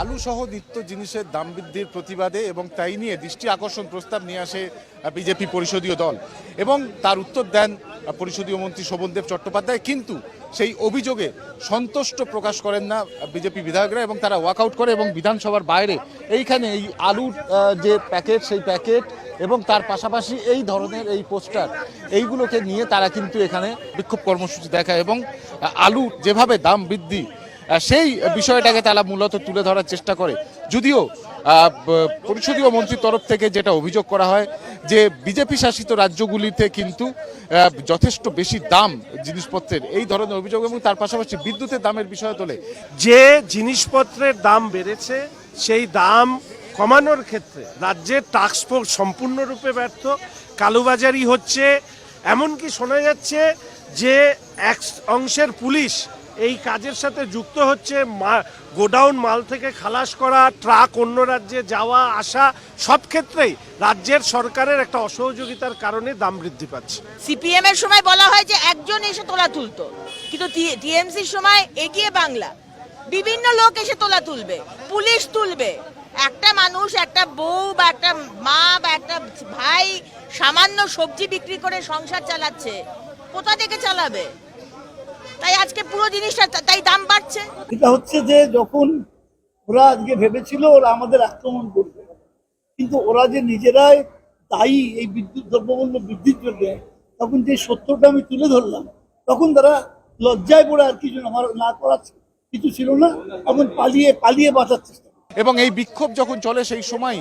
আলু সহ নিত্য জিনিসের দাম বৃদ্ধির প্রতিবাদে এবং তাই নিয়ে দৃষ্টি আকর্ষণ প্রস্তাব নিয়ে আসে বিজেপি পরিষদীয় দল। এবং তার উত্তর দেন পরিষদীয় মন্ত্রী শোভনদেব চট্টোপাধ্যায়। কিন্তু সেই অভিযোগে সন্তুষ্ট প্রকাশ করেন না বিজেপি বিধায়করা এবং তারা ওয়াকআউট করে এবং বিধানসভার বাইরে এইখানে এই আলুর যে প্যাকেট, সেই প্যাকেট এবং তার পাশাপাশি এই ধরনের এই পোস্টার, এইগুলোকে নিয়ে তারা কিন্তু এখানে বিক্ষোভ কর্মসূচি দেখায় এবং আলু যেভাবে দাম বৃদ্ধি সেই বিষয়টাকে তারা মূলত তুলে ধরার চেষ্টা করে। যদিও পরিষদীয় মন্ত্রীর তরফ থেকে যেটা অভিযোগ করা হয় যে বিজেপি শাসিত রাজ্যগুলিতে কিন্তু যথেষ্ট বেশি দাম জিনিসপত্রের, এই ধরনের অভিযোগ এবং তার পাশাপাশি বিদ্যুতের দামের বিষয় তোলে। যে জিনিসপত্রের দাম বেড়েছে, সেই দাম কমানোর ক্ষেত্রে রাজ্যের ফোর্স সম্পূর্ণরূপে ব্যর্থ। কালোবাজারি হচ্ছে, এমনকি শোনা যাচ্ছে যে এক অংশের পুলিশ এই কাজের সাথে যুক্ত হচ্ছে গোডাউন মাল থেকে খালাস করা, ট্রাক অন্য রাজ্যে যাওয়া, আসা, সব ক্ষেত্রেই রাজ্যের সরকারের একটা অসহযোগিতার কারণে দাম বৃদ্ধি পাচ্ছে। সিপিএম এর সময় বলা হয় যে একজন এসে তোলা তুলতো, কিন্তু টিএমসির সময় এগিয়ে বাংলা। বিভিন্ন লোক এসে তোলা তুলবে, পুলিশ তুলবে। একটা মানুষ, একটা বউ বা একটা মা বা একটা ভাই সামান্য সবজি বিক্রি করে সংসার চালাচ্ছে, কোথা থেকে চালাবে? তাই আজকে পুরো জিনিসটা তাই দাম বাড়ছে এটা হচ্ছে যে যখন ওরা আজকে ভেবেছিল ওরা আমাদের আক্রমণ করবে, কিন্তু ওরা যে নিজেরাই দায়ী এই বিদ্যুৎ দ্রব্যমূল্য বৃদ্ধির জন্য, তখন যে সত্যটা আমি তুলে ধরলাম, তখন তারা লজ্জায় পড়ে আর কিছু আমার না করার কিছু ছিল না, তখন পালিয়ে পালিয়ে বাঁচার চেষ্টা। এবং এই বিক্ষোভ যখন চলে সেই সময়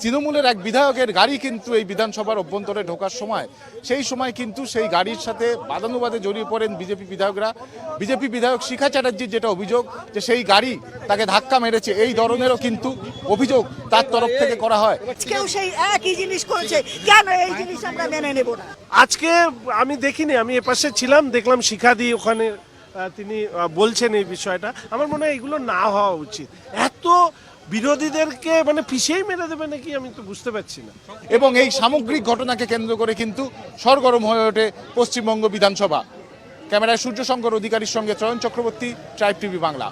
তৃণমূলের এক বিধায়কের গাড়ি কিন্তু এই বিধানসভার অভ্যন্তরে ঢোকার সময় সেই সময় কিন্তু সেই গাড়ির সাথে বাদানুবাদে জড়িয়ে পড়েন বিজেপি বিধায়করা। বিজেপি বিধায়ক শিখা চ্যাটার্জির যেটা অভিযোগ যে সেই গাড়ি তাকে ধাক্কা মেরেছে এই ধরনেরও কিন্তু অভিযোগ তার তরফ থেকে করা হয়। কেউ সেই একই জিনিস করেছে কেন এই জিনিস আমরা মেনে নেব না? আজকে আমি দেখিনি আমি এপাশে ছিলাম দেখলাম শিখাদি ওখানে আহ, তিনি বলছেন এই বিষয়টা। আমার মনে হয় এগুলো না হওয়া উচিত। এত বিরোধীদেরকে মানে পিছিয়েই মেরে দেবে নাকি আমি তো বুঝতে পারছি না। এবং এই সামগ্রিক ঘটনাকে কেন্দ্র করে কিন্তু সরগরম হয়ে ওঠে পশ্চিমবঙ্গ বিধানসভা। ক্যামেরায় সূর্যশঙ্কর অধিকারীর সঙ্গে চয়ন চক্রবর্তী ট্রাইব টিভি বাংলা।